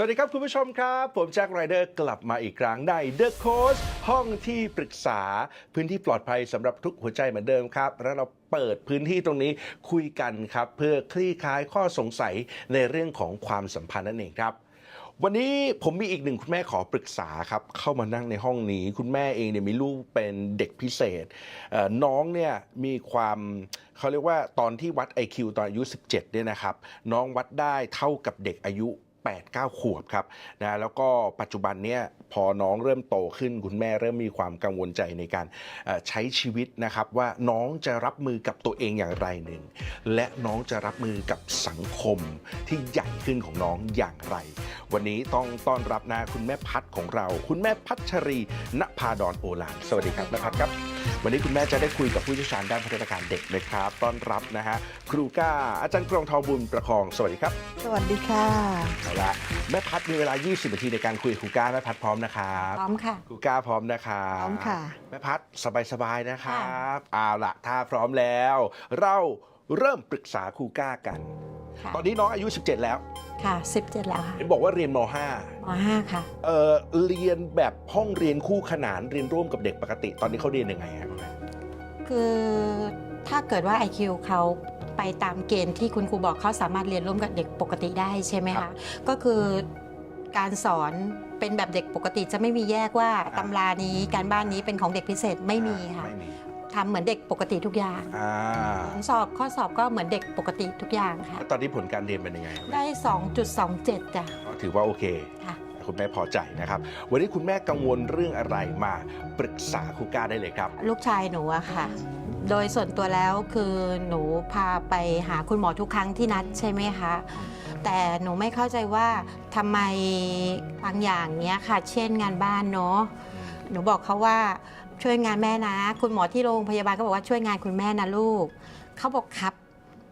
สวัสดีครับคุณผู้ชมครับ ผมแจ็คไรเดอร์กลับมาอีกครั้งใน The Coach ห้องที่ปรึกษาพื้นที่ปลอดภัยสำหรับทุกหัวใจเหมือนเดิมครับ แล้วเราเปิดพื้นที่ตรงนี้คุยกันครับ เพื่อคลี่คลายข้อสงสัยในเรื่องของความสัมพันธ์นั่นเองครับวันนี้ผมมีอีกหนึ่งคุณแม่ขอปรึกษาครับ เข้ามานั่งในห้องนี้ คุณแม่เองเนี่ยมีลูกเป็นเด็กพิเศษเน้องเนี่ยมีความเขาเรียกว่าตอนที่วัด IQ ตอนอายุ 17เนี่ยนะครับ น้องวัดได้เท่ากับเด็กอายุ 8 9 ขวบครับนะแล้วก็ปัจจุบันเนี่ยพอน้องเริ่มโตขึ้นคุณแม่เริ่มมีความกังวลใจในการใช้ชีวิตนะครับ ว่าน้องจะรับมือกับตัวเองอย่างไรหนึ่ง และน้องจะรับมือกับสังคมที่ใหญ่ขึ้นของน้องอย่างไร วันนี้ต้องต้อนรับนะคุณแม่พัดของเรา คุณแม่พัชรีณภาดอนโอลานสวัสดีครับแม่พัดครับ วันนี้คุณแม่จะได้คุยกับผู้เชี่ยวชาญด้านพัฒนาการเด็กนะครับต้อนรับนะฮะครูก้าอาจารย์กรองทองบุญประคองสวัสดีครับ สวัสดีค่ะละแม่พัดมีเวลา 20 นาทีในการคุยกับครูก้าแม่พัดพร้อมนะครับพร้อมค่ะ ครูก้าพร้อมนะครับพร้อมค่ะ แม่พัดสบายๆนะครับเอาละถ้าพร้อมแล้ว เราเริ่มปรึกษาครูก้ากัน ค่ะตอนนี้น้องอายุ 17 แล้วค่ะ17แล้วค่ะเห็นบอกว่าเรียนมม5ค่ะ .5 เอ่อเรียนแบบห้องเรียนคู่ขนานเรียนร่วมกับเด็กปกติ ตอนนี้เขาเรียนยังไงครับคุณแม่คือ ถ้าเกิดว่า IQ เขาไปตามเกณฑ์ที่คุณครูบอกเขาสามารถเรียนร่วมกับเด็กปกติได้ใช่ไหมครัคะบก็คือการสอนเป็นแบบเด็กปกติจะไม่มีแยกว่าอ่าตำรานี้การบ้านนี้เป็นของเด็กพิเศษไม่มีค่ะไม่มี ทำเหมือนเด็กปกติทุกอย่างอ่า ผลสอบข้อสอบก็เหมือนเด็กปกติทุกอย่างค่ะ แล้วตอนนี้ผลการเรียนเป็นยังไงครับได้ 2.27จ้ะถือว่าโอเค ค่ะ คุณแม่พอใจนะครับ วันนี้คุณแม่กังวลเรื่องอะไรมาปรึกษาครูก้าได้เลยครับ ลูกชายหนูอะค่ะ โดยส่วนตัวแล้วคือหนูพาไปหาคุณหมอทุกครั้งที่นัดใช่ไหมคะ แต่หนูไม่เข้าใจว่าทำไมบางอย่างเนี้ยค่ะ เช่นงานบ้านเนาะหนูบอกเขาว่าช่วยงานแม่นะ คุณหมอที่โรงพยาบาลก็บอกว่าช่วยงานคุณแม่นะลูก เขาบอกครับ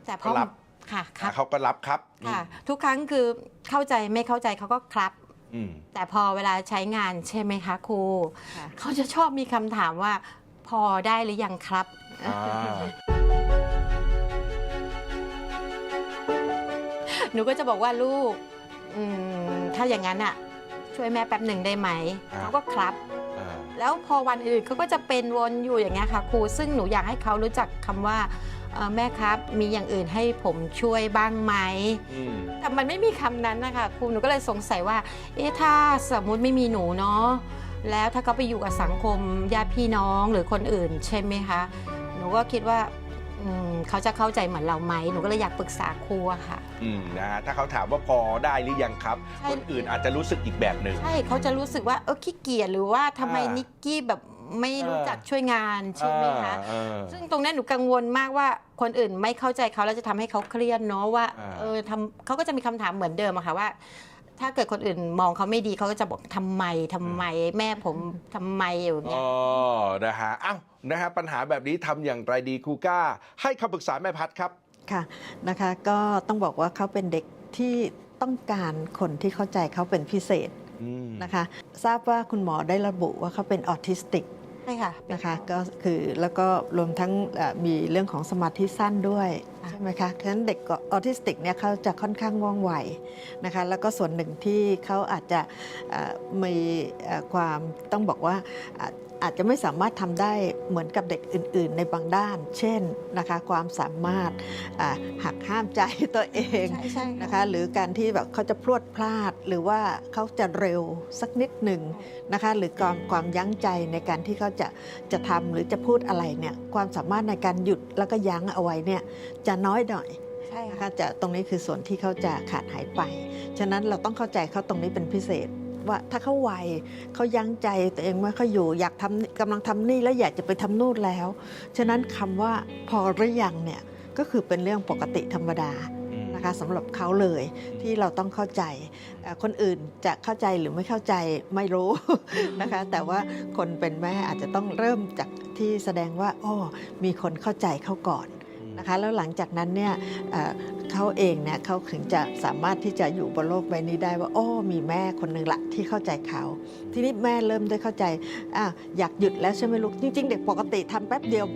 แต่พอก็รับ ค่ะครับ เขาก็รับครับค่ะ ทุกครั้งคือเข้าใจไม่เข้าใจเขาก็ครับ อืม แต่พอเวลาใช้งานใช่ไหมคะครูเขาจะชอบมีคำถามว่า พอได้หรือยังครับ อ่าหนูก็จะบอกว่าลูกอืมถ้าอย่างนั้นอะ ช่วยแม่แป๊บหนึ่งได้ไหมอ่า เขาก็ครับ อ่าแล้วพอวันอื่นเขาก็จะเป็นวนอยู่อย่างเงี้ยค่ะครูซึ่งหนูอยากให้เขารู้จักคำว่าเอ่อแม่ครับมีอย่างอื่นให้ผมช่วยบ้างไหม อืมแต่มันไม่มีคำนั้นนะคะครูหนูก็เลยสงสัยว่า เอ๊ะถ้าสมมุติไม่มีหนูเนาะแล้วถ้าเขาไปอยู่กับสังคมญาติพี่น้องหรือคนอื่นใช่ไหมคะห นูก็คิดว่าอืมเขาจะเข้าใจเหมือนเราไหมหนูก็เลยอยากปรึกษาครูอะค่ะ อืมนะฮะถ้าเขาถามว่าพอได้หรือยังครับ ใช่ คนอื่นอาจจะรู้สึกอีกแบบหนึ่ง ใช่เขาจะรู้สึกว่าเออขี้เกียจหรือว่าทำไมอ่านินิกกี้แบบไม่รู้จักช่วยงานใช่ไหมคะอ่าซึ่งตรงนี้หนูกังวลมากว่าคนอื่นไม่เข้าใจเขาแล้วจะทำให้เขาเครียดเนาะว่าอ่า เออทำเขาก็จะมีคำถามเหมือนเดิมอะค่ะว่า ถ้าเกิดคนอื่นมองเขาไม่ดีเขาก็จะบอกทำไมทำไมแม่ผมทำไมอย่างเงี้อ๋ย อ นะฮะอ้าวนะฮะ ปัญหาแบบนี้ทำอย่างไรดีครูก้า ให้คำปรึกษาแม่พัดครับ ค่ะนะคะก็ต้องบอกว่าเขาเป็นเด็กที่ต้องการคนที่เข้าใจเขาเป็นพิเศษอืมนะคะ ทราบว่าคุณหมอได้ระบุว่าเขาเป็นออทิสติก ใช่ค่ะนะคะก็คือแล้วก็รวมทั้งเอ่อมีเรื่องของสมาธิสั้นด้วยค่ะใช่ไหมคะฉะนั้นเด็กออทิสติกเนี่ยเขาจะค่อนข้างว่องไวนะคะแล้วก็ส่วนหนึ่งที่เขาอาจจะเอ่อมีเอ่อความต้องบอกว่า อาจอาจจะไม่สามารถทำได้เหมือนกับเด็กอื่น ๆ ในบางด้าน เช่นนะคะความสามารถอ่าหักห้ามใจตัวเองใช่ใช่นะคะหรือการที่แบบเขาจะพรวดพลาด หรือว่าเขาจะเร็วสักนิดหนึ่งนะคะหรือความความยั้งใจในการที่เขาจะจะทำหรือจะพูดอะไรเนี่ยความสามารถในการหยุดแล้วก็ยั้งเอาไว้เนี่ยจะน้อยหน่อยใช่นะค่ะคะจะตรงนี้คือส่วนที่เขาจะขาดหายไป ฉะนั้นเราต้องเข้าใจเขาตรงนี้เป็นพิเศษ ว่าถ้าเขาไวเขายั้งใจตัวเองว่าเขาอยู่อยากทำกำลังทำนี่แล้วอยากจะไปทำนู่นแล้ว ฉะนั้นคำว่าพอหรือยังเนี่ยก็คือเป็นเรื่องปกติธรรมดาอืมนะคะสำหรับเขาเลยที่เราต้องเข้าใจเอ่อคนอื่นจะเข้าใจหรือไม่เข้าใจไม่รู้นะคะ แต่ว่าคนเป็นแม่อาจจะต้องเริ่มจากที่แสดงว่าอ้อมีคนเข้าใจเขาก่อนนะคะแล้วหลังจากนั้นเนี่ย เอ่อเขาเองเนี่ยเขาถึงจะสามารถที่จะอยู่บนโลกใบนี้ได้ว่า โอ้ มีแม่คนหนึ่งละที่เข้าใจเขา ทีนี้แม่เริ่มได้เข้าใจอะอยากหยุดแล้วใช่ไหมลูกจริง ๆ เด็กปกติทำแป๊บเดียว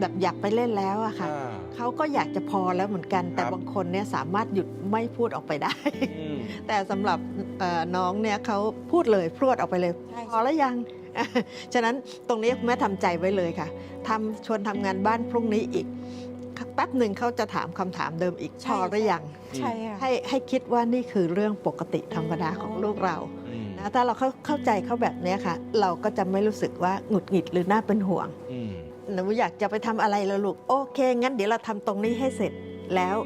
แบบอยากไปเล่นแล้วอะค่ะอ่าเขาก็อยากจะพอแล้วเหมือนกัน แต่ครับบางคนเนี่ยสามารถหยุดไม่พูดออกไปได้อืมแต่สำหรับเอ่อน้องเนี่ยเขาพูดเลยพรวดออกไปเลยใช่พอแล้วยังฉะนั้นตรงนี้คุณแม่ทำใจไว้เลยค่ะทำชวนทำงานบ้านพรุ่งนี้อีก แป๊บหนึ่งเขาจะถามคำถามเดิมอีกพอหรือยังใช่ค่ะให้ให้คิดว่านี่คือเรื่องปกติธรรมดาของลูกเราอืมนะถ้าเราเข้าเข้าใจเขาแบบเนี้ยค่ะ เราก็จะไม่รู้สึกว่าหงุดหงิดหรือน่าเป็นห่วงอืมหนูอยากจะไปทำอะไรแล้วลูกโอเค งั้นเดี๋ยวเราทำตรงนี้ให้เสร็จแล้ว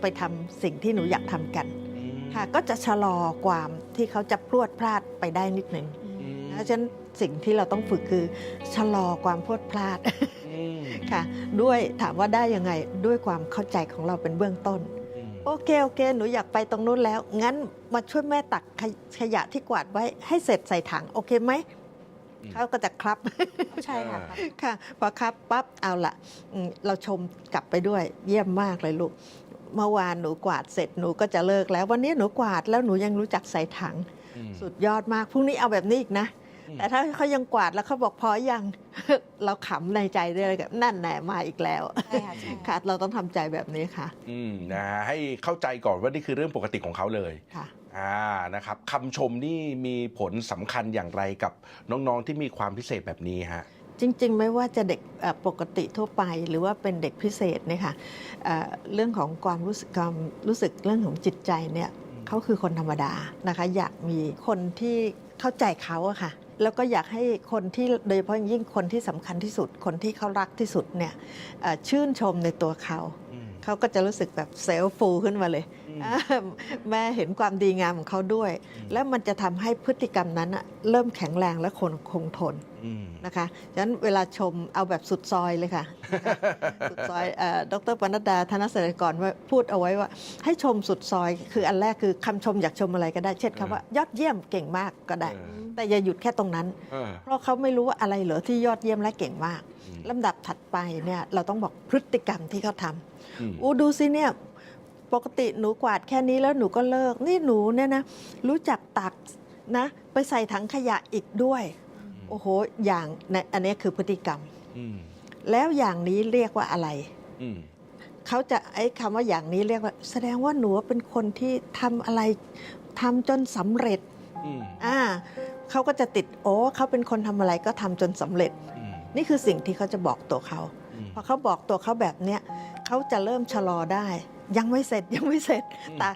ไปทำสิ่งที่หนูอยากทำกันอืมค่ะก็จะชะลอความที่เขาจะพรวดพลาดไปได้นิดหนึ่งอืมเพราะฉะนั้นสิ่งที่เราต้องฝึกคือชะลอความพรวดพลาดอืม ค่ะ ด้วยถามว่าได้ยังไงด้วยความเข้าใจของเราเป็นเบื้องต้นอืมโอเคโอเค หนูอยากไปตรงนู้นแล้ว งั้นมาช่วยแม่ตักขยขยะที่กวาดไว้ให้เสร็จใส่ถังโอเคไหมเขาก็จะครับใช่ค่ะค่ะ พอครับปั๊บเอาละอืมเราชมกลับไปด้วยเยี่ยมมากเลยลูกเมื่อวานหนูกวาดเสร็จหนูก็จะเลิกแล้ว วันนี้หนูกวาดแล้วหนูยังรู้จักใส่ถังอืมสุดยอดมากพรุ่งนี้เอาแบบนี้อีกนะอืม แต่ถ้าเขายังกวาดแล้วเขาบอกพอยัง เราขำในใจได้เลยกับนั่นแหละมาอีกแล้วใช่ค่ะใช่ ค่ะเราต้องทำใจแบบนี้ค่ะอืมนะฮะให้เข้าใจก่อนว่านี่คือเรื่องปกติของเขาเลย ค่ะ อ่านะครับคำชมนี่มีผลสำคัญอย่างไรกับน้องๆที่มีความพิเศษแบบนี้ฮะ จริงๆ ไม่ว่าจะเด็กเอ่อปกติทั่วไปหรือว่าเป็นเด็กพิเศษเนี่ยค่ะเอ่อเรื่องของความรู้สึกความรู้สึกเรื่องของจิตใจเนี่ยเขาคือคนธรรมดานะคะ อยากมีคนที่เข้าใจเขาอะค่ะ แล้วก็อยากให้คนที่โดยเฉพาะยิ่งคนที่สำคัญที่สุด คนที่เขารักที่สุดเนี่ยชื่นชมในตัวเขา เขาก็จะรู้สึกแบบเซลฟ์ฟูลขึ้นมาเลยอืมอ่าแม่เห็นความดีงามของเขาด้วย แล้วมันจะทำให้พฤติกรรมนั้นอะเริ่มแข็งแรงและคงคงทนอืมนะคะฉะนั้นเวลาชมเอาแบบสุดซอยเลยค่ะ สุดซอยเอ่อดรปนัดดาธนเสถียรกรว่าพูดเอาไว้ว่า ให้ชมสุดซอย คืออันแรกคือคำชมอยากชมอะไรก็ได้ เช่นคำว่ายอดเยี่ยมเก่งมากก็ได้เออแต่อย่าหยุดแค่ตรงนั้นเออเพราะเขาไม่รู้ว่าอะไรเหรอที่ยอดเยี่ยมและเก่งมากอืม ลำดับถัดไปเนี่ยเราต้องบอกพฤติกรรมที่เขาทำอืมอู้ดูสิเนี่ยปกติหนูกวาดแค่นี้แล้วหนูก็เลิก นี่หนูเนี่ยนะรู้จักตักนะ ไปใส่ถังขยะอีกด้วย โอ้โห อย่างในอันนี้คือพฤติกรรมอืมแล้วอย่างนี้เรียกว่าอะไรอืมเขาจะไอ้คำว่าอย่างนี้เรียกว่า แสดงว่าหนูเป็นคนที่ทำอะไรทำจนสำเร็จอืมอ่าเขาก็จะติดโอ้เขาเป็นคนทำอะไรก็ทำจนสำเร็จอืม นี่คือสิ่งที่เขาจะบอกตัวเขาอืมพอเขาบอกตัวเขาแบบเนี้ยเขาจะเริ่มชะลอได้ ยังไม่เสร็จยังไม่เสร็จอืมตา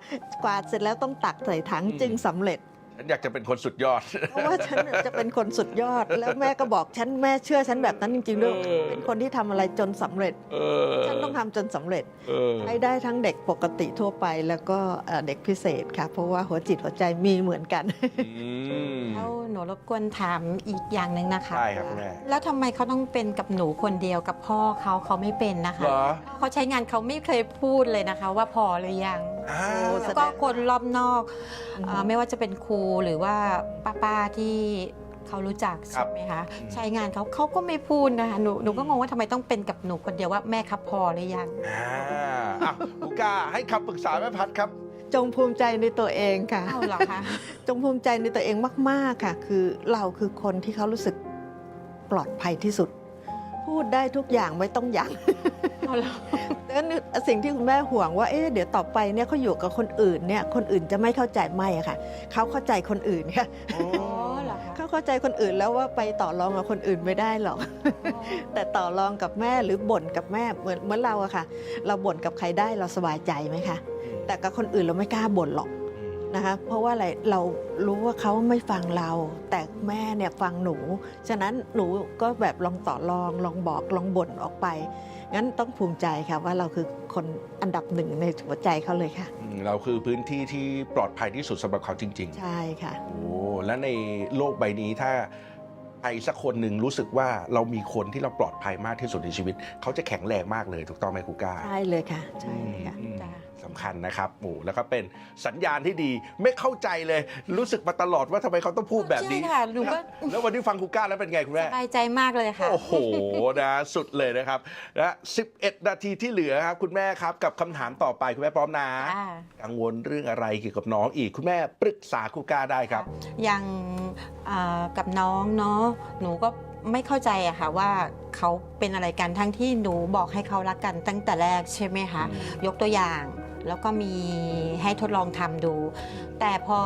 กวาดเสร็จแล้วต้องตักใส่ถังอืมจึงสำเร็จ ฉันอยากจะเป็นคนสุดยอด เพราะว่าฉันน่ะจะเป็นคนสุดยอด แล้วแม่ก็บอกฉันแม่เชื่อฉันแบบนั้นจริงๆด้วยเออ เป็นคนที่ทำอะไรจนสำเร็จ เออฉันต้องทำจนสำเร็จ เออใช้ได้ทั้งเด็กปกติทั่วไปแล้วก็เอ่อเด็กพิเศษค่ะ เพราะว่าหัวจิตหัวใจมีเหมือนกัน อืม แล้วหนูรบกวนถามอีกอย่างหนึ่งนะคะได้ครับคุณแม่ แล้วทำไมเขาต้องเป็นกับหนูคนเดียวกับพ่อเขาเขาไม่เป็นนะคะเหรอเขาใช้งานเขาไม่เคยพูดเลยนะคะ ว่าพอหรือยังอ้าโอ้วแสแล้วดงก็คนรอบนอกอืมเอ่อไม่ว่าจะเป็นครูหรือว่าป้าๆที่เขารู้จักครัใช่บไหมคะอืม ใช้งานเขาเขาก็ไม่พูดนะคะหนูหนูก็งงว่าทำไมต้องเป็นกับหนูคนเดียวว่าแม่ครับพอหรือยัง อ่าอะกูกาให้คำปรึกษาแม่พัดครับ จงภูมิใจในตัวเองค่ะ เอาเหรอคะ จงภูมิใจในตัวเองมาก ๆ ค่ะ คือเราคือคนที่เขารู้สึกปลอดภัยที่สุด พูดได้ทุกอย่างไม่ต้องยั้งเอาเหรอ แล้วนี่สิ่งที่คุณแม่ห่วงว่าเอ๊ะเดี๋ยวต่อไปเนี่ยเขาอยู่กับคนอื่นเนี่ยคนอื่นจะไม่เข้าใจไม่อะค่ะเขาเข้าใจคนอื่นค่ะโอ้อ๋อเหรอคะเขาเข้าใจคนอื่นแล้วว่าไปต่อรองกับคนอื่นไม่ได้หรอก แต่ต่อรองกับแม่หรือบ่นกับแม่เหมือนเหมือนเราอะค่ะ เราบ่นกับใครได้เราสบายใจไหมคะแต่กับคนอื่นเราไม่กล้าบ่นหรอก นะคะเพราะว่าอะไรเรารู้ว่าเขาไม่ฟังเรา แต่แม่เนี่ยฟังหนู ฉะนั้นหนูก็แบบลองต่อรองลองบอกลองบ่นออกไป งั้นต้องภูมิใจค่ะว่าเราคือคนอันดับหนึ่งในหัวใจเขาเลยค่ะอืมเราคือพื้นที่ที่ปลอดภัยที่สุดสำหรับเขาจริงใช่ค่ะๆโอ้และในโลกใบนี้ถ้าใครสักคนหนึ่งรู้สึกว่าเรามีคนที่เราปลอดภัยมากที่สุดในชีวิต เขาจะแข็งแรงมากเลยถูกต้องไหมครูก้าใช่เลยค่ะ ใช่เลยค่ะอืมจ้ะ สำคัญนะครับโอ้แล้วก็เป็นสัญญาณที่ดีไม่เข้าใจเลยรู้สึกมาตลอดว่าทำไมเขาต้องพูดแบบนี้ ใช่ค่ะหนูก็แล้ววันที่ฟังครูก้าแล้วเป็นไงคุณสแม่ บายใจมากเลยค่ะ โอ้โห นะ สุดเลยนะครับนะ11 นาทีที่เหลือครับ คุณแม่ครับ กับคำถามต่อไปคุณแม่พร้อมนะ ค่ะ กังวลเรื่องอะไรเกี่ยวกับน้องอีก คุณแม่ปรึกษาครูก้าได้ครับ อย่างอ่ากับน้องเนาะหนูก็ไม่เข้าใจอะค่ะว่าเขาเป็นอะไรกันทั้งที่หนูบอกให้เขารักกันตั้งแต่แรกใช่ไหมคะอืมยกตัวอย่าง แล้วก็มีให้ทดลองทำดู แต่พอ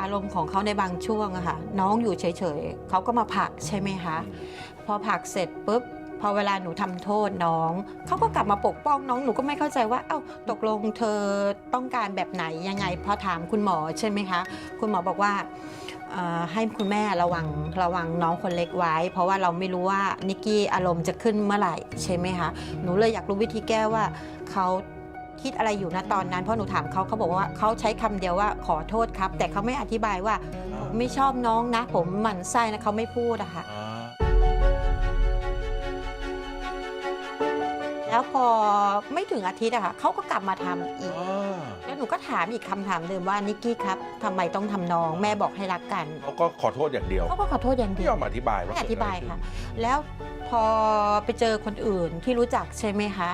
อารมณ์ของเขาในบางช่วงอะค่ะน้องอยู่เฉยๆเขาก็มาผลักใช่ไหมคะพอผลักเสร็จปุ๊บพอเวลาหนูทำโทษน้อง เขาก็กลับมาปกป้องน้องหนูก็ไม่เข้าใจว่า เอ้าตกลงเธอต้องการแบบไหนยังไงพอถามคุณหมอใช่ไหมคะ คุณหมอบอกว่าเอ่อให้คุณแม่ระวังระวังน้องคนเล็กไว้ เพราะว่าเราไม่รู้ว่านิกกี้อารมณ์จะขึ้นเมื่อไหร่ใช่ไหมคะหนูเลยอยากรู้วิธีแก้ว่าเขา คิดอะไรอยู่นะตอนนั้นเพราะหนูถามเขาเขาบอกว่าเขาใช้คำเดียวว่าขอโทษครับ แต่เขาไม่อธิบายว่าผมไม่ชอบน้องนะ ผมหมั่นไส้นะเขาไม่พูดอะค่ะอ่าแล้วพอไม่ถึงอาทิตย์อะค่ะเขาก็กลับมาทำอีกอ่าแล้วหนูก็ถามอีกคำถามเดิมว่านิกกี้ครับทำไมต้องทำน้องแม่บอกให้รักกันเขาก็ขอโทษอย่างเดียวเขาก็ขอโทษอย่างไม่เดียยวอมอธิบายว่าไม่อธิบายค่ะเกิดอไรขึ้นแล้วพอไปเจอคนอื่นที่รู้จักใช่ไหมคะ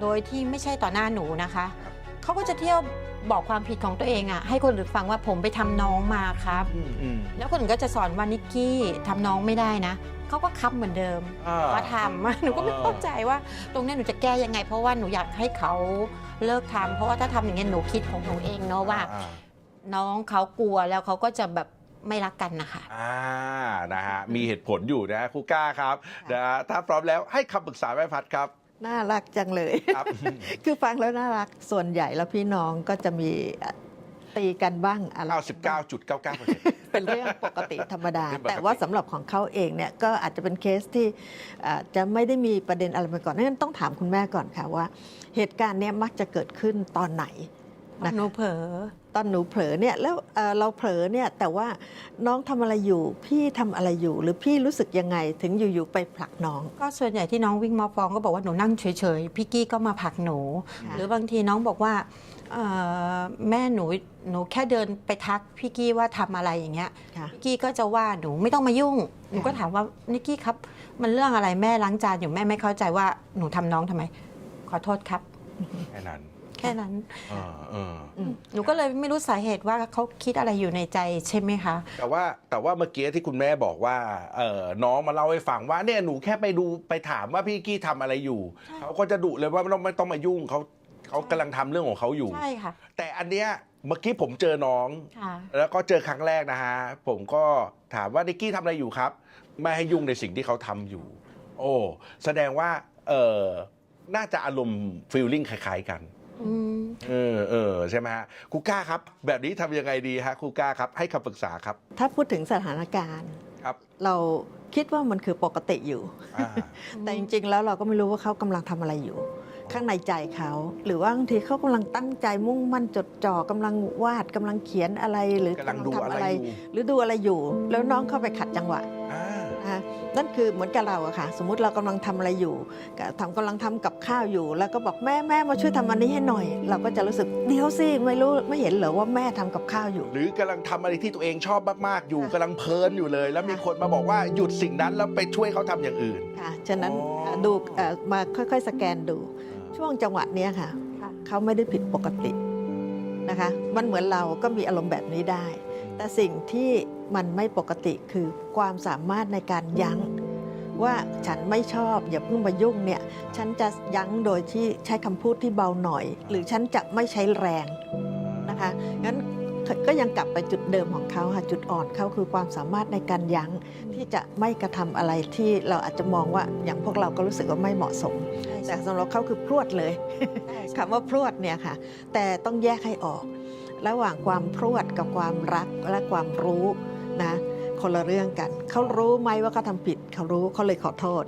โดยที่ไม่ใช่ต่อหน้าหนูนะคะ เขาก็จะเที่ยวบอกความผิดของตัวเองอะให้คนอื่นฟังว่าผมไปทำน้องมาครับอืมอืมแล้วคนอื่นก็จะสอนว่านิกกี้ทำน้องไม่ได้นะ เขาก็คับเหมือนเดิม อ่ามาทำ หนูก็ไม่เข้าใจว่าตรงเนี้ยหนูจะแก้ยังไง เพราะว่าหนูอยากให้เขาเลิกทำเพราะว่าถ้าทำอย่างเงี้ยหนูคิดของหนูเองเนาะว่า อ่น้องเขากลัวแล้วเขาก็จะแบบไม่รักกันนะคะ อ่านะฮะมีเหตุผลอยู่นะครูก้าครับนะฮะถ้าพร้อมแล้วให้คำปรึกษาแม่พัดครับ น่ารักจังเลย ครับ คือฟังแล้วน่ารักส่วนใหญ่แล้วพี่น้องก็จะมีเอ่อตีกันบ้างอะไรกันบ้าง99.99%เป็นเรื่องปกติธรรมดา เป็นปกติ แต่ว่าสำหรับของเขาเองเนี่ยก็อาจจะเป็นเคสที่อ่าจะไม่ได้มีประเด็นอะไรมาก่อนนั้นต้องถามคุณแม่ก่อนค่ะว่า เหตุการณ์เนี้ยมักจะเกิดขึ้นตอนไหน นะคะหนูเผลอตอนหนูเผลอเนี่ยแล้วเอ่อเราเผลอเนี่ยแต่ว่าน้องทำอะไรอยู่พี่ทำอะไรอยู่ หรือพี่รู้สึกยังไงถึงอยู่ๆไปผลักน้อง ก็ส่วนใหญ่ที่น้องวิ่งมาฟ้องก็บอกว่าหนูนั่งเฉยๆพี่กี้ก็มาผลักหนูค่ะหรือบางทีน้องบอกว่าเอ่อแม่หนูหนูแค่เดินไปทักพี่กี้ว่าทำอะไรอย่างเงี้ยค่ะพี่กี้ก็จะว่าหนูไม่ต้องมายุ่ง หนูก็ถามว่านิกกี้ครับ มันเรื่องอะไรแม่ล้างจานอยู่แม่ไม่เข้าใจว่าหนูทำน้องทำไม ขอโทษครับแค่นั้น แค่นั้นเออเออหนูก็เลยไม่รู้สาเหตุว่าเขาคิดอะไรอยู่ในใจใช่ไหมคะ แต่ว่าแต่ว่าเมื่อกี้ที่คุณแม่บอกว่าเออน้องมาเล่าให้ฟังว่าเนี่ยหนูแค่ไปดูไปถามว่าพี่กี้ทำอะไรอยู่เขาก็จะดุเลยว่าไม่ต้องไม่ต้องมายุ่งเขาเขากำลังทำเรื่องของเขาอยู่ ใช่ค่ะ แต่อันเนี้ยเมื่อกี้ผมเจอน้อง ค่ะ แล้วก็เจอครั้งแรกนะฮะ ผมก็ถามว่านิกกี้ทำอะไรอยู่ครับ ไม่ให้ยุ่งในสิ่งที่เขาทำอยู่ โอ้ แสดงว่าเออน่าจะอารมณ์ฟีลลิ่งคล้าย ๆ กันอืม เออเออใช่ไหมฮะครูก้าครับ แบบนี้ทำยังไงดีฮะครูก้าครับ ให้คำปรึกษาครับถ้าพูดถึงสถานการณ์ ครับเราคิดว่ามันคือปกติอยู่ อ่า แต่จริง ๆ แล้วเราก็ไม่รู้ว่าเขากำลังทำอะไรอยู่ ข้างในใจเขา หรือว่าบางทีเขากำลังตั้งใจมุ่งมั่นจดจ่อกำลังวาดกำลังเขียนอะไรหรือกำลังดูอะไรอยู่ หรือดูอะไรอยู่ แล้วน้องเข้าไปขัดจังหวะ อ่า นะคะนั่นคือเหมือนกับเราอะค่ะ สมมุติเรากำลังทำอะไรอยู่ก็ทำกำลังทำกับข้าวอยู่ แล้วก็บอกแม่แม่มาช่วยทำอันนี้ให้หน่อย เราก็จะรู้สึกเดี๋ยวสิไม่รู้ไม่เห็นเหรอว่าแม่ทำกับข้าวอยู่ หรือกำลังทำอะไรที่ตัวเองชอบมากๆ อยู่ค่ะกำลังเพลินอยู่เลย แล้วมีคนมาบอกว่าหยุดสิ่งนั้นแล้วไปช่วยเขาทำอย่างอื่นค่ะฉะนั้นอ๋อเอ่อดูเอ่อมาค่อยๆสแกนดู ช่วงจังหวะเนี้ยค่ะค่ะเขาไม่ได้ผิดปกตินะคะ มันเหมือนเราก็มีอารมณ์แบบนี้ได้ แต่สิ่งที่ มันไม่ปกติคือความสามารถในการยั้ง ว่าฉันไม่ชอบอย่าเพิ่งมายุ่งเนี่ย ฉันจะยั้งโดยที่ใช้คำพูดที่เบาหน่อย หรือฉันจะไม่ใช้แรงนะคะงั้นก็ยังกลับไปจุดเดิมของเขาค่ะจุดอ่อนเขาคือความสามารถในการยั้งที่จะไม่กระทำอะไรที่เราอาจจะมองว่าอย่างพวกเราก็รู้สึกว่าไม่เหมาะสม แต่สำหรับเขาคือพรวดเลยคำว่าพรวดเนี่ยค่ะ แต่ต้องแยกให้ออก ระหว่างความพรวดกับความรักและความรู้ นะคนละเรื่องกัน เขารู้ไหมว่าเขาทำผิด เขารู้เขาเลยขอโทษ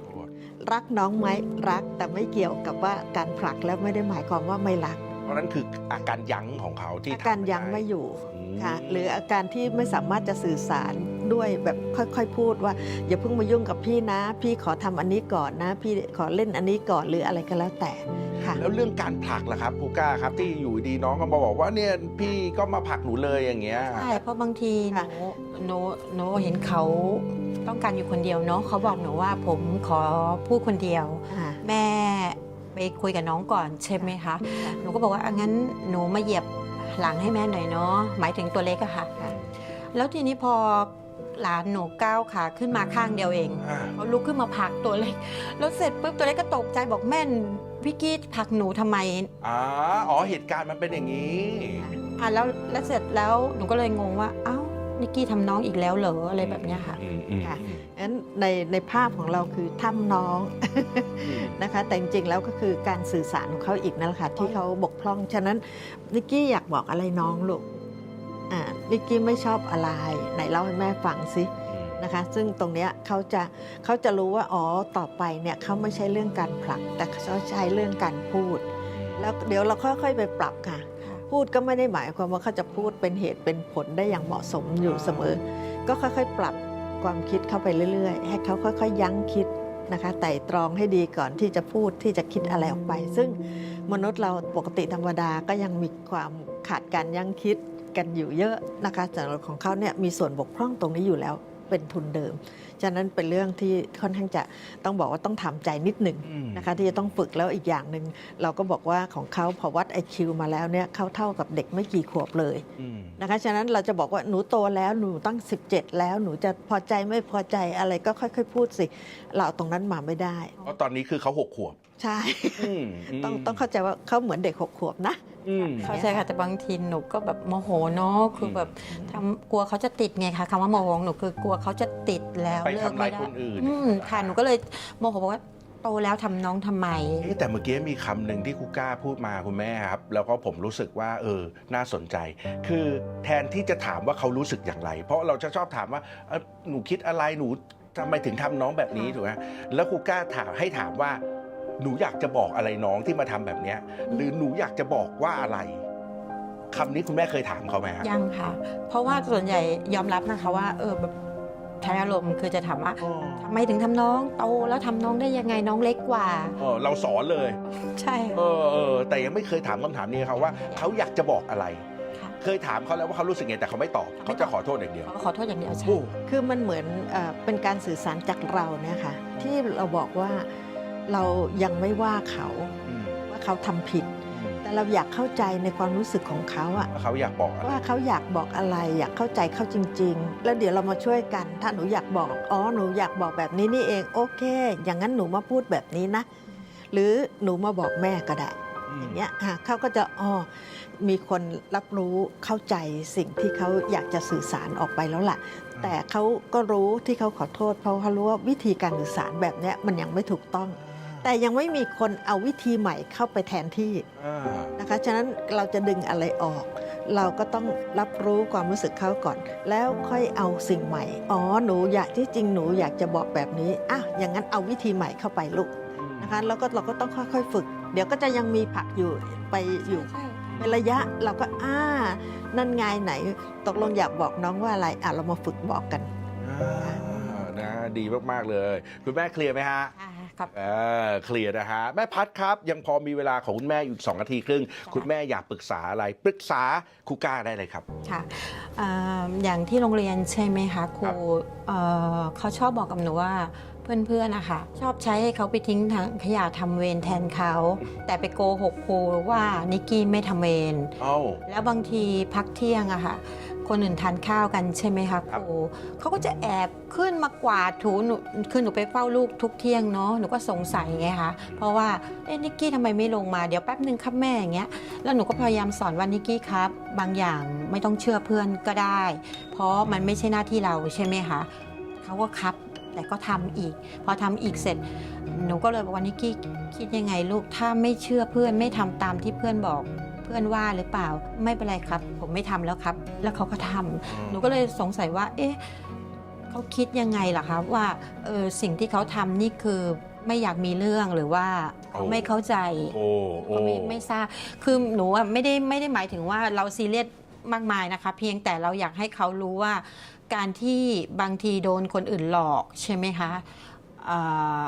รักน้องไหมรักแต่ไม่เกี่ยวกับว่าการผลักแล้วไม่ได้หมายความว่าไม่รัก เพราะนั้นคืออาการยั้งของเขาที่อาทำการด้ยั้งไม่อยู่อืมค่ะหรืออาการที่ไม่สามารถจะสื่อสาร ด้วยแบบค่อยๆพูดว่า อย่าเพิ่งมายุ่งกับพี่นะ พี่ขอทำอันนี้ก่อนนะ พี่ขอเล่นอันนี้ก่อนหรืออะไรก็แล้วแต่ค่ะแล้วเรื่องการผลักล่ะครับครูก้าครับที่อยู่ดีน้องก็มาบอกว่าเนี่ยพี่ก็มาผลักหนูเลยอย่างเงี้ยใช่เพราะบางทีหค่ะนูหนูหนูเห็นเขาต้องการอยู่คนเดียวเนาะเขาบอกหนูว่าผมขอพูดคนเดียวอ่าแม่ไปคุยกับน้องก่อนใช่ไหมคะหนูก็บอกว่าอะงั้นหนูมาเหยียบหลังให้แม่หน่อยเนาะหมายถึงตัวเล็กอะค่ะ แล้วทีนี้พอ หลานหนูก้าวขาขึ้นมาข้างเดียวเองอ่า เขาลุกขึ้นมาผลักตัวเล็กแล้วเสร็จปุ๊บตัวเล็กก็ตกใจบอกแม่นวิกกี้ผลักหนูทำไมอ๋ออ๋อเหตุการณ์มันเป็นอย่างนี้ อะแล้วแล้วเสร็จแล้วหนูก็เลยงงว่าเอ้านิกกี้ทำน้องอีกแล้วเหรออะไรแบบเนี้ยค่ะ อืมอืมค่ะอืมงั้นในในภาพของเราคือถ้ำน้อง นะคะ แต่จริงๆแล้วก็คือการสื่อสารของเขาอีกนั่นแหละค่ะที่เขาบกพร่อง ฉะนั้นนิกกี้อยากบอกอะไรน้องลูกอ่า นิกกี้ไม่ชอบอะไร ไหนเล่าให้แม่ฟังสิอืมนะคะ ซึ่งตรงเนี้ยเขาจะเขาจะรู้ว่าอ๋อต่อไปเนี่ยเขาไม่ใช่เรื่องการผลัก แต่เขาใช้เรื่องการพูด แล้วเดี๋ยวเราค่อยๆไปปรับค่ะ พูดก็ไม่ได้หมายความว่าเขาจะพูดเป็นเหตุเป็นผลได้อย่างเหมาะสมอยู่เสมอ ก็ค่อยๆ ปรับความคิดเข้าไปเรื่อยๆ ให้เขาค่อยๆ ยั้งคิดนะคะไต่ตรองให้ดีก่อนที่จะพูดที่จะคิดอะไรออกไป ซึ่งมนุษย์เราปกติธรรมดาก็ยังมีความขาดการยั้งคิด กันอยู่เยอะนะคะแต่ของเขาเนี่ยมีส่วนบกพร่องตรงนี้อยู่แล้วเป็นทุนเดิม ฉะนั้นเป็นเรื่องที่ค่อนข้างจะต้องบอกว่าต้องทำใจนิดหนึ่งอืมนะคะที่จะต้องฝึกแล้วอีกอย่างหนึ่งเราก็บอกว่าของเขาพอวัด IQ มาแล้วเนี่ยเขาเท่ากับเด็กไม่กี่ขวบเลยอืมนะคะฉะนั้นเราจะบอกว่าหนูโตแล้วหนูตั้ง 17 แล้วหนูจะพอใจไม่พอใจอะไรก็ค่อย ๆ พูดสิ เราเอาตรงนั้นมาไม่ได้เพราะตอนนี้คือเขาหกขวบ ใช่อืมมต้องต้องเข้าใจว่าเขาเหมือนเด็กหกขวบนะอืมเข้าใจค่ะแต่บางทีหนูก็แบบโมโหเนาะคือแบบทำกลัวเขาจะติดไงคะคำว่าโมโหของหนูคือกลัวเขาจะติดแล้วไปเลิกทำไม่ลายได้คนอื่นอืมค่ะหนูก็เลยโมโหบอกว่าโตแล้วทำน้องทำไมเอ๊ะแต่เมื่อกี้มีคำหนึ่งที่ครูก้าพูดมาคุณแม่ครับ แล้วก็ผมรู้สึกว่าเออน่าสนใจ คือแทนที่จะถามว่าเขารู้สึกอย่างไร เพราะเราจะชอบถามว่าเอ้อหนูคิดอะไรหนูทำไมถึงทำน้องแบบนี้ถูกไหมแล้วครูก้าถามให้ถามว่า หนูอยากจะบอกอะไรน้องที่มาทำแบบเนี้ย หรือหนูอยากจะบอกว่าอะไรคำนี้คุณแม่เคยถามเขาไหมครับยังค่ะ เพราะว่าส่วนใหญ่ยอมรับนะคะว่า เออแบบใช้อารมณ์คือจะถามว่าอ๋อทำไมถึงทำน้องโตแล้วทำน้องได้ยังไงน้องเล็กกว่าเออเราสอนเลย ใช่ค่ะเออเออแต่ยังไม่เคยถามคำถามนี้ครับว่าเขาอยากจะบอกอะไรค่ะเคยถามเขาแล้วว่าเขารู้สึกไงแต่เขาไม่ตอบเขาไม่เขาจะขอโทษอย่างเดียวเขาก็ขอโทษอย่างเดียวใช่โอ้คือมันเหมือนเออเป็นการสื่อสารจากเราเนี่ยค่ะที่เราบอกว่า เรายังไม่ว่าเขาอืมว่าเขาทำผิดอืมแต่เราอยากเข้าใจในความรู้สึกของเขาอะว่าเขาอยากบอกอะไรว่าเขาอยากบอกอะไร อยากเข้าใจเขาจริง ๆ แล้วเดี๋ยวเรามาช่วยกัน ถ้าหนูอยากบอกอ๋อหนูอยากบอกแบบนี้นี่เองโอเค อย่างนั้นหนูมาพูดแบบนี้นะ หรือหนูมาบอกแม่ก็ได้อืมอย่างเงี้ยอะเขาก็จะอ๋อมีคนรับรู้เข้าใจสิ่งที่เขาอยากจะสื่อสารออกไปแล้วล่ะ แต่เขาก็รู้ที่เขาขอโทษ เพราะเขารู้ว่าวิธีการสื่อสารแบบเนี้ยมันยังไม่ถูกต้อง แต่ยังไม่มีคนเอาวิธีใหม่เข้าไปแทนที่อ่านะคะฉะนั้นเราจะดึงอะไรออก เราก็ต้องรับรู้ความรู้สึกเขาก่อน แล้วค่อยเอาสิ่งใหม่ อ๋อหนูอยากที่จริงหนูอยากจะบอกแบบนี้อะอย่างนั้นเอาวิธีใหม่เข้าไปลูกนะคะแล้วก็เราก็ต้องค่อยๆฝึก เดี๋ยวก็จะยังมีผักอยู่ไปอยู่ใช่เป็นระยะเราก็อ่านั่นไงไหน ตกลงอยากบอกน้องว่าอะไรอะเรามาฝึกบอกกันอ่านะดีมากๆเลย คุณแม่เคลียร์ไหมฮะ ค่ะครับเออเคลียร์นะฮะ แม่พัดครับ ยังพอมีเวลาของคุณแม่อยู่สองนาทีครึ่ง คุณแม่อยากปรึกษาอะไร ปรึกษาครูก้าได้เลยครับ ค่ะอ่าอย่างที่โรงเรียนใช่ไหมคะครูครับ เอ่อเขาชอบบอกกับหนูว่าเพื่อนๆนะคะชอบใช้ให้เขาไปทิ้งถังขยะทำเวรแทนเขา แต่ไปโกหกครูว่านิกกี้ไม่ทำเวร เอ้า แล้วบางทีพักเที่ยงอะค่ะ คนอื่นทานข้าวกันใช่ไหมคะคครับรูเขาก็จะแอบขึ้นมากวาดถูหนูคือหนูไปเฝ้าลูกทุกเที่ยงเนาะหนูก็สงสัยไงคะเพราะว่าเอ๊ะนิกกี้ทำไมไม่ลงมาเดี๋ยวแป๊บหนึ่งครับแม่อย่างเงี้ยแล้วหนูก็พยายามสอนว่านิกกี้ครับ บางอย่างไม่ต้องเชื่อเพื่อนก็ได้ เพราะมันไม่ใช่หน้าที่เราใช่ไหมคะเขาก็ครับแต่ก็ทำอีก พอทำอีกเสร็จ หนูก็เลยบอกว่านิกกี้คิดยังไงลูกถ้าไม่เชื่อเพื่อนไม่ทำตามที่เพื่อนบอกเพื่อนว่าหรือเปล่าไม่เป็นไรครับ ผมไม่ทำแล้วครับ แล้วเขาก็ทำหนูก็เลยสงสัยว่า เอ๊ะเขาคิดยังไงล่ะคะว่าเออสิ่งที่เขาทำนี่คือไม่อยากมีเรื่องหรือว่าเขาโอ้ไม่เข้าใจโอ้โอ้ก็ไม่ไม่ทราบคือหนูอะไม่ได้ไม่ได้หมายถึงว่าเราซีเรียสมากมายนะคะ เพียงแต่เราอยากให้เขารู้ว่า การที่บางทีโดนคนอื่นหลอกใช่ไหมคะเอ่อ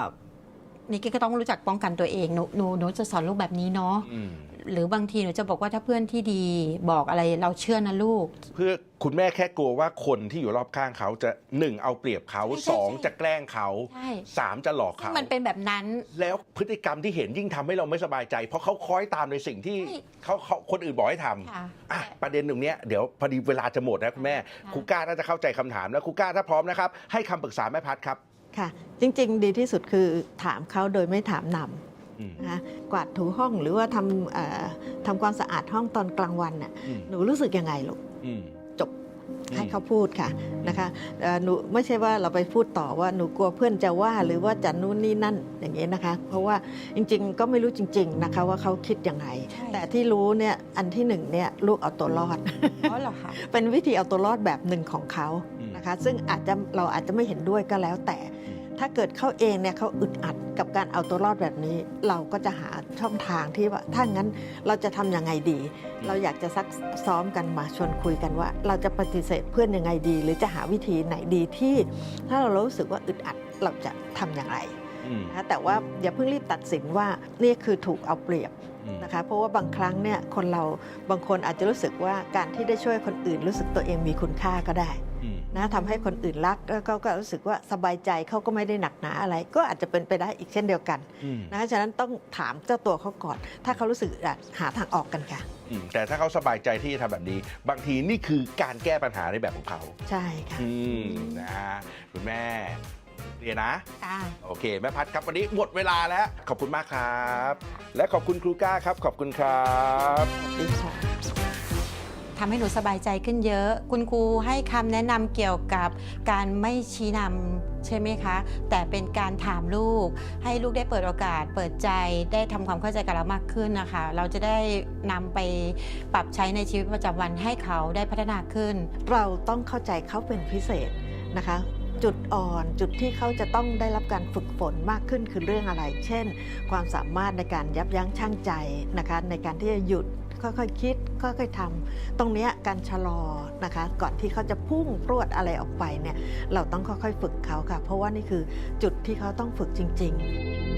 นี่ก็ต้องรู้จักป้องกันตัวเองหนูหนูหนูจะสอนลูกแบบนี้เนาะอืม หรือบางทีหนูจะบอกว่าถ้าเพื่อนที่ดีบอกอะไรเราเชื่อนะลูก เพื่อคุณแม่แค่กลัวว่าคนที่อยู่รอบข้างเขาจะหนึ่งเอาเปรียบเขาใช่ใช่สองใช่จะแกล้งเขาใช่ สามจะหลอกเขา มันเป็นแบบนั้น แล้วพฤติกรรมที่เห็นยิ่งทำให้เราไม่สบายใจ เพราะเขาคล้อยตามในสิ่งที่ใช่เขาเขาคนอื่นบอกให้ทำค่ะอะประเด็นตรงเนี้ยเดี๋ยวพอดีเวลาจะหมดนะคุณแม่ค่ะ ครูก้าน่าจะเข้าใจคำถามแล้วครูก้าถ้าพร้อมนะครับ ให้คำปรึกษาแม่พัดครับ ค่ะ จริง ๆ ดีที่สุดคือถามเขาโดยไม่ถามนำอืม นะคะกวาดถูห้องหรือว่าทำเอ่อทำความสะอาดห้องตอนกลางวันน่ะอืมหนูรู้สึกยังไงลูกอืมจบอืมให้เขาพูดค่ะนะคะเอ่อหนูไม่ใช่ว่าเราไปพูดต่อว่าหนูกลัวเพื่อนจะว่าหรือว่าจะนู่นนี่นั่นอย่างนี้นะคะ เพราะว่าจริงๆ ก็ไม่รู้จริง ๆนะคะ ว่าเขาคิดยังไงใช่แต่ที่รู้เนี่ยอันที่หนึ่งเนี่ยลูกเอาตัวรอดอ๋อเหรอคะเป็นวิธีเอาตัวรอดแบบหนึ่งของเขาอืมนะคะ ซึ่งอาจจะเราอาจจะไม่เห็นด้วยก็แล้วแต่ ถ้าเกิดเขาเองเนี่ยเขาอึดอัดกับการเอาตัวรอดแบบนี้ เราก็จะหาช่องทางที่ว่าถ้างั้นเราจะทำยังไงดี เราอยากจะซักซ้อมกันมาชวนคุยกันว่า เราจะปฏิเสธเพื่อนยังไงดี หรือจะหาวิธีไหนดีที่ ถ้าเรารู้สึกว่าอึดอัดเราจะทำอย่างไรอืมนะคะแต่ว่าอย่าเพิ่งรีบตัดสินว่านี่คือถูกเอาเปรียบอืมนะคะเพราะว่าบางครั้งเนี่ยคนเราบางคนอาจจะรู้สึกว่าการที่ได้ช่วยคนอื่นรู้สึกตัวเองมีคุณค่าก็ได้อืม นะทำให้คนอื่นรักแล้วเขาก็รู้สึกว่าสบายใจเขาก็ไม่ได้หนักหนาอะไร ก็อาจจะเป็นไปได้อีกเช่นเดียวกันอืมนะคะฉะนั้นต้องถามเจ้าตัวเขาก่อน ถ้าเขารู้สึกอึดอัดหาทางออกกันค่ะอืมแต่ถ้าเขาสบายใจที่จะทำแบบนี้ บางทีนี่คือการแก้ปัญหาในแบบของเขา ใช่ค่ะอืมนะฮะคุณแม่เรียนนะค่ะโอเค แม่พัดครับวันนี้หมดเวลาแล้ว ขอบคุณมากครับ และขอบคุณครูก้าครับ ขอบคุณครับดีค่ะ ทำให้หนูสบายใจขึ้นเยอะ คุณครูให้คำแนะนำเกี่ยวกับการไม่ชี้นำใช่ไหมคะ แต่เป็นการถามลูก ให้ลูกได้เปิดโอกาส เปิดใจได้ทำความเข้าใจกับเรามากขึ้นนะคะ เราจะได้นำไปปรับใช้ในชีวิตประจำวันให้เขาได้พัฒนาขึ้น เราต้องเข้าใจเขาเป็นพิเศษนะคะจุดอ่อนจุดที่เขาจะต้องได้รับการฝึกฝนมากขึ้นคือเรื่องอะไร เช่น ความสามารถในการยับยั้งชั่งใจนะคะในการที่จะหยุด ค่อยๆคิดค่อยๆทำตรงนี้การชะลอนะคะ ก่อนที่เขาจะพุ่งพรวดอะไรออกไปเนี่ยเราต้องค่อยๆฝึกเขาค่ะ เพราะว่านี่คือจุดที่เขาต้องฝึกจริง ๆ